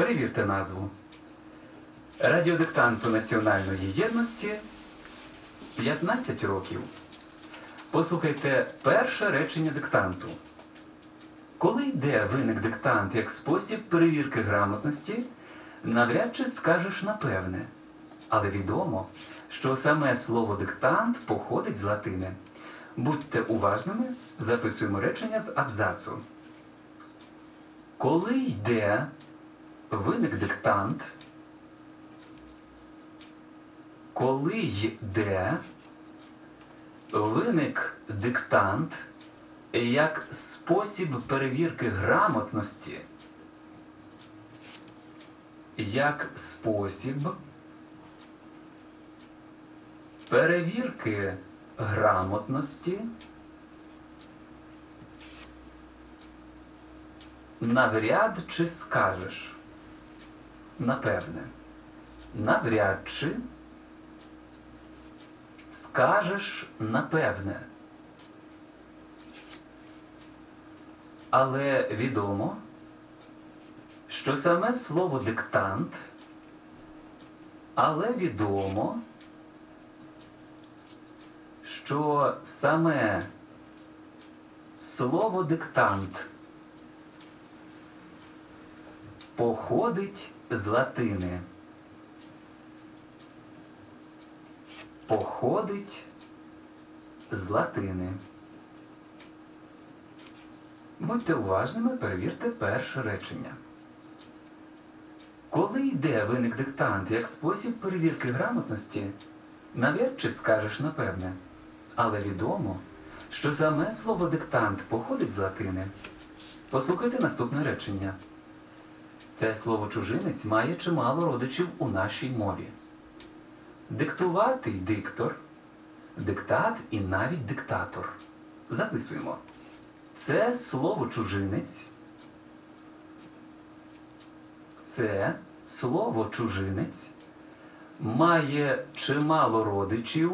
Перевірте назву. Радіодиктанту національної єдності 15 років. Послухайте перше речення диктанту. Коли йде виник диктант як спосіб перевірки грамотності, навряд чи скажеш напевне. Але відомо, що саме слово диктант походить з латини. Будьте уважними, записуємо речення з абзацу. Коли йде виник диктант, коли йде виник диктант як спосіб перевірки грамотності, як спосіб перевірки грамотності навряд чи скажеш. Напевне, навряд чи скажеш напевне. Але відомо, що саме слово диктант, але відомо, що саме слово диктант походить з латини. Походить з латини. Будьте уважними, перевірте перше речення. Коли йде виник диктант як спосіб перевірки грамотності, навряд чи скажеш напевне. Але відомо, що саме слово диктант походить з латини. Послухайте наступне речення. Це слово чужинець має чимало родичів у нашій мові. Диктуватий диктор, диктат і навіть диктатор. Записуємо. Це слово чужинець. Це слово чужинець має чимало родичів.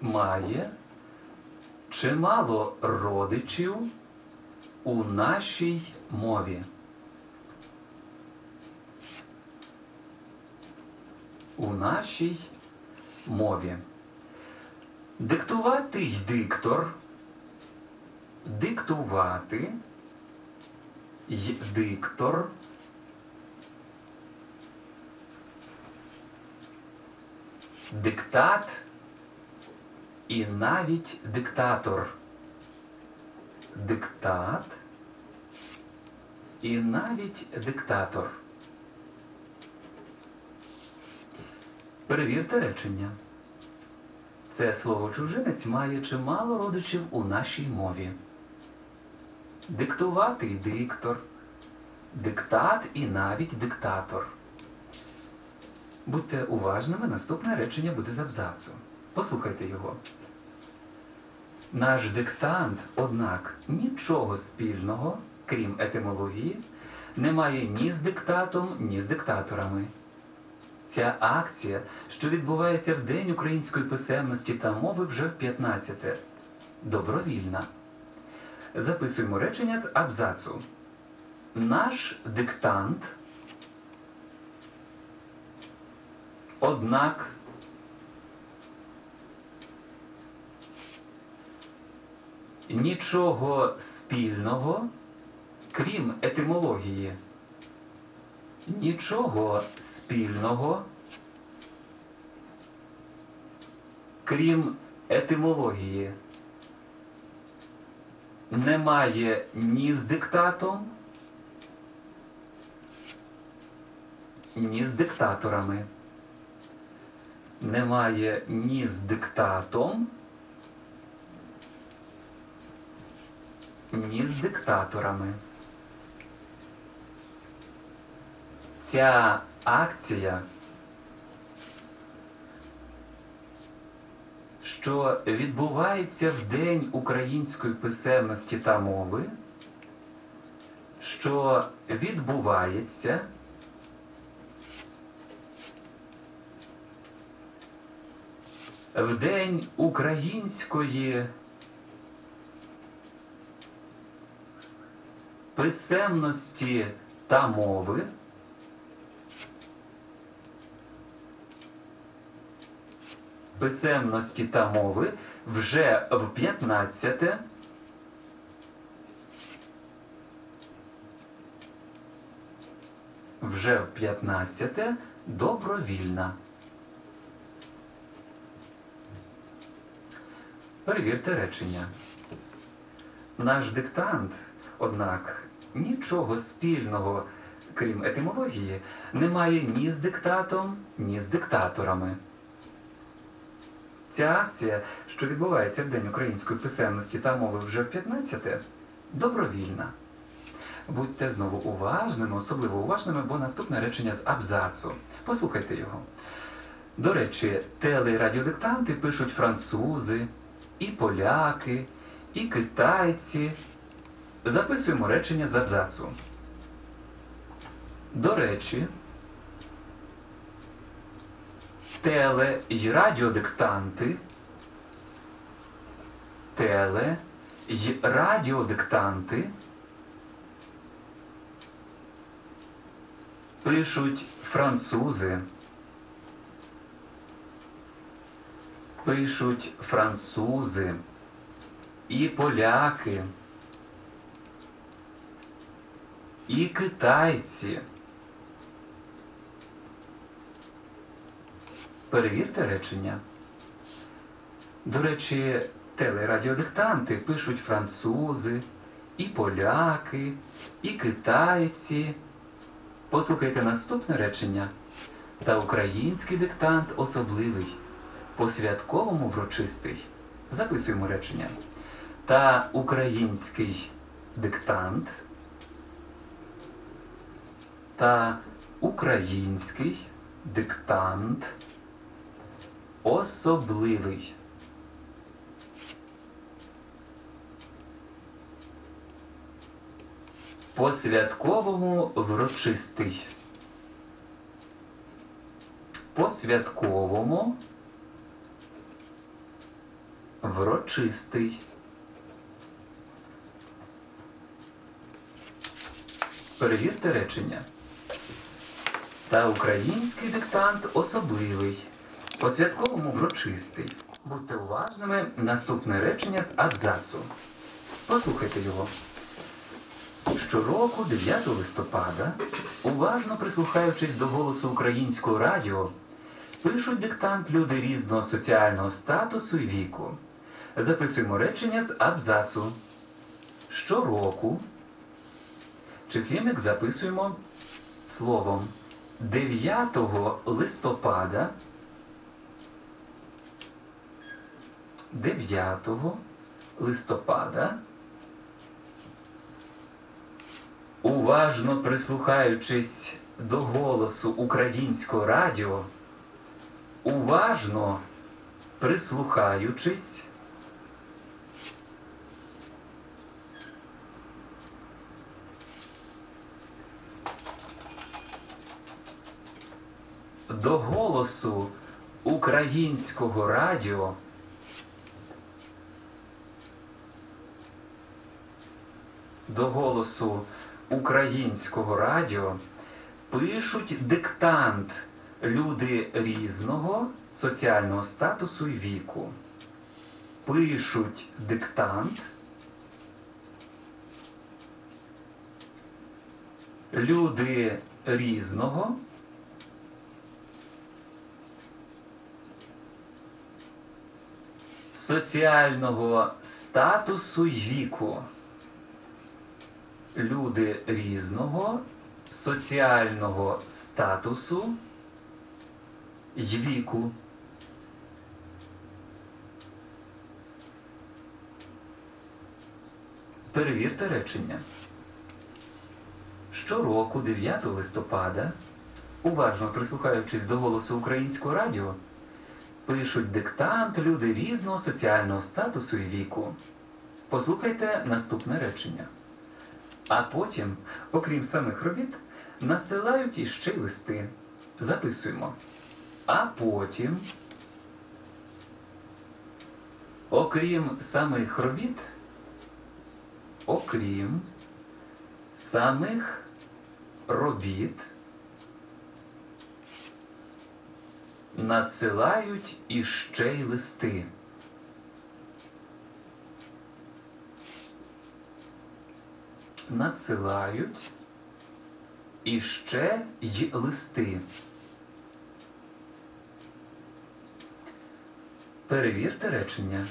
Має чимало родичів у нашій мові. У нашій мові. Диктувати й диктор. Диктувати й диктор. Диктат і навіть диктатор. Диктат і навіть диктатор. Перевірте речення. Це слово чужинець має чимало родичів у нашій мові. Диктуватий диктор, диктат і навіть диктатор. Будьте уважними, наступне речення буде з абзацу. Послухайте його. Наш диктант, однак, нічого спільного, крім етимології, не має ні з диктатом, ні з диктаторами. Ця акція, що відбувається в День української писемності та мови вже в 15-те, добровільна. Записуємо речення з абзацу. Наш диктант, однак, нічого спільного, крім етимології, нічого спільного, крім етимології, немає ні з диктатом, ні з диктаторами. Немає ні з диктатом, ні з диктаторами. Ця акція, що відбувається в День української писемності та мови, що відбувається в День української писемності та мови. Писемності та мови вже в 15 вже в 15 добровільна. Перевірте речення. Наш диктант, однак, нічого спільного, крім етимології, не має ні з диктатом, ні з диктаторами. Ця акція, що відбувається в День української писемності та мови вже в 15-те, добровільна. Будьте знову уважними, особливо уважними, бо наступне речення з абзацу. Послухайте його. До речі, теле- і радіодиктанти пишуть французи, і поляки, і китайці. Записуємо речення з абзацу. До речі, теле й радіодиктанти, теле й радіодиктанти пишуть французи, пишуть французи і поляки, і китайці. Перевірте речення. До речі, телерадіодиктанти пишуть французи, і поляки, і китайці. Послухайте наступне речення. Та український диктант особливий, по-святковому врочистий. Записуємо речення. Та український диктант. Та український диктант особливий. По-святковому врочистий. По-святковому врочистий. Перевірте речення. Та український диктант особливий, по-святковому врочистий. Будьте уважними, наступне речення з абзацу. Послухайте його. Щороку, 9 листопада, уважно прислухаючись до голосу українського радіо, пишуть диктант люди різного соціального статусу і віку. Записуємо речення з абзацу. Щороку числівник записуємо словом 9 листопада. 9 листопада. Уважно прислухаючись до голосу українського радіо, уважно прислухаючись до голосу українського радіо до голосу українського радіо пишуть диктант люди різного соціального статусу і віку. Пишуть диктант люди різного соціального статусу й віку. Люди різного соціального статусу й віку. Перевірте речення. Щороку, 9 листопада, уважно прислухаючись до голосу українського радіо, пишуть диктант люди різного соціального статусу і віку. Послухайте наступне речення. А потім, окрім самих робіт, насилають іще листи. Записуємо. А потім, окрім самих робіт, окрім самих робіт надсилають іще й листи. Надсилають іще й листи. Перевірте речення.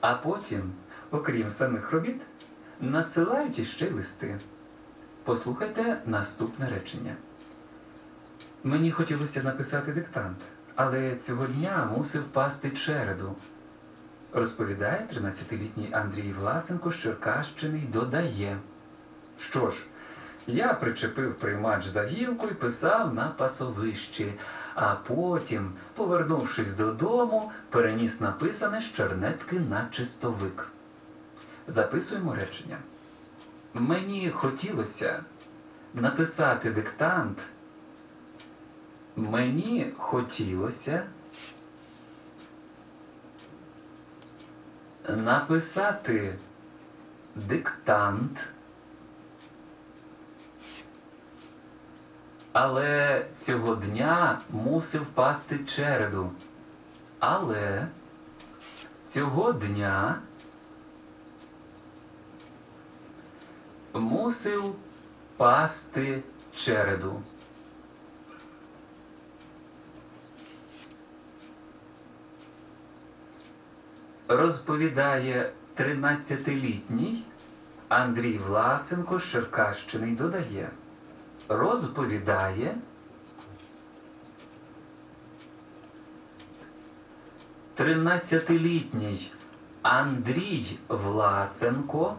А потім, окрім самих робіт, надсилають іще й листи. Послухайте наступне речення. Мені хотілося написати диктант, але цього дня мусив пасти череду. Розповідає 13-літній Андрій Власенко з Черкащини й додає. Що ж, я причепив приймач за гілку і писав на пасовищі, а потім, повернувшись додому, переніс написане з чернетки на чистовик. Записуємо речення. Мені хотілося написати диктант. Мені хотілося написати диктант, але цього дня мусив пасти череду. Але цього дня мусив пасти череду. Розповідає 13-літній Андрій Власенко з Черкащини й додає. Розповідає 13-літній Андрій Власенко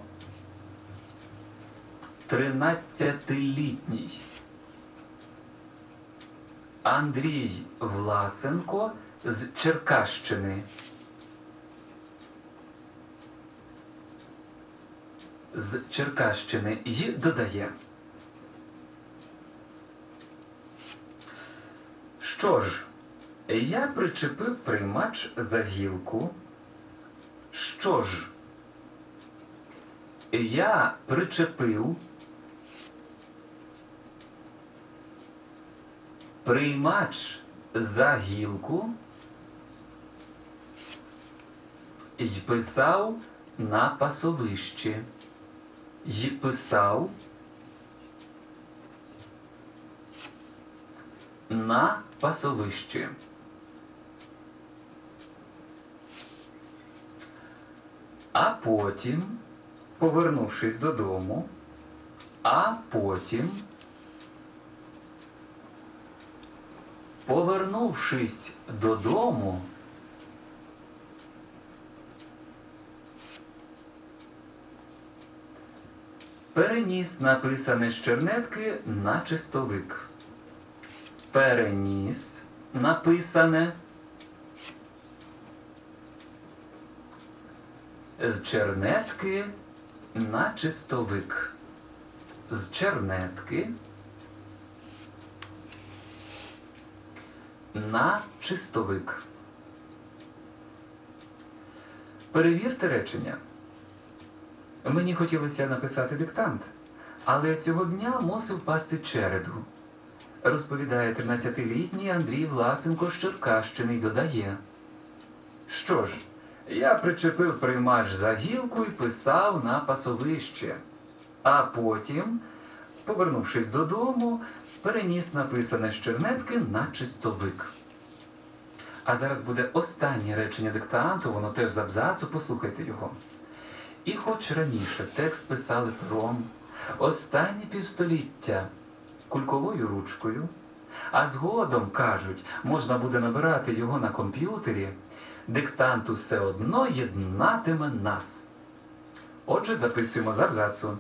13-літній Андрій Власенко з Черкащини. З Черкащини і додає. Що ж, я причепив приймач за гілку. Що ж, я причепив приймач за гілку і писав на пасовищі. І писав на пасовищі. А потім, повернувшись додому, а потім, повернувшись додому, переніс написане з чернетки на чистовик. Переніс написане з чернетки на чистовик. З чернетки на чистовик. Перевірте речення. Мені хотілося написати диктант, але цього дня мусив пасти череду. Розповідає 13-літній Андрій Власенко з Черкащини й додає. Що ж, я причепив приймач за гілку і писав на пасовище, а потім, повернувшись додому, переніс написане з чернетки на чистовик. А зараз буде останнє речення диктанту, воно теж з абзацу, послухайте його. І хоч раніше текст писали пером, останні півстоліття кульковою ручкою, а згодом, кажуть, можна буде набирати його на комп'ютері, диктант усе одно єднатиме нас. Отже, записуємо з абзацу.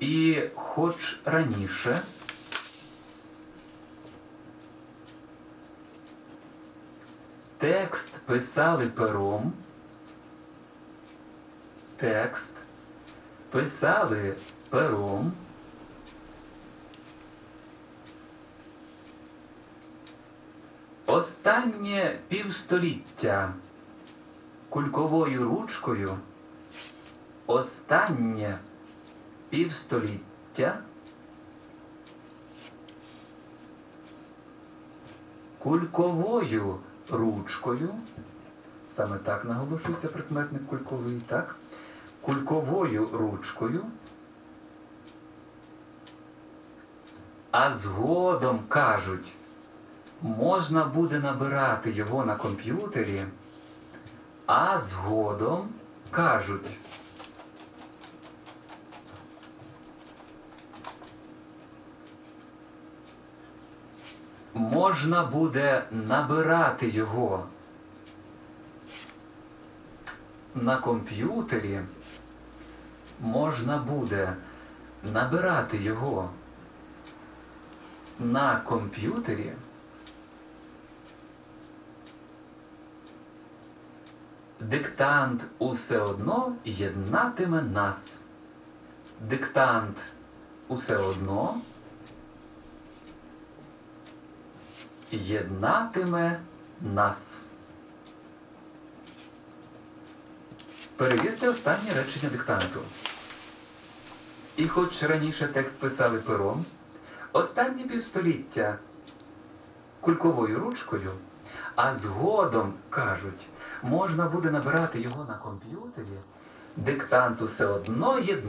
І хоч раніше текст писали пером, текст. Писали пером, останнє півстоліття. Кульковою ручкою, останнє півстоліття. Кульковою ручкою, саме так наголошується прикметник кульковий, так? Кульковою ручкою, а згодом кажуть, можна буде набирати його на комп'ютері, а згодом кажуть. Можна буде набирати його на комп'ютері, можна буде набирати його на комп'ютері. Диктант усе одно єднатиме нас. Диктант усе одно єднатиме нас. Перевірте останнє речення диктанту. І хоч раніше текст писали пером, останні півстоліття кульковою ручкою, а згодом, кажуть, можна буде набирати його на комп'ютері, диктант усе одно єднатиме.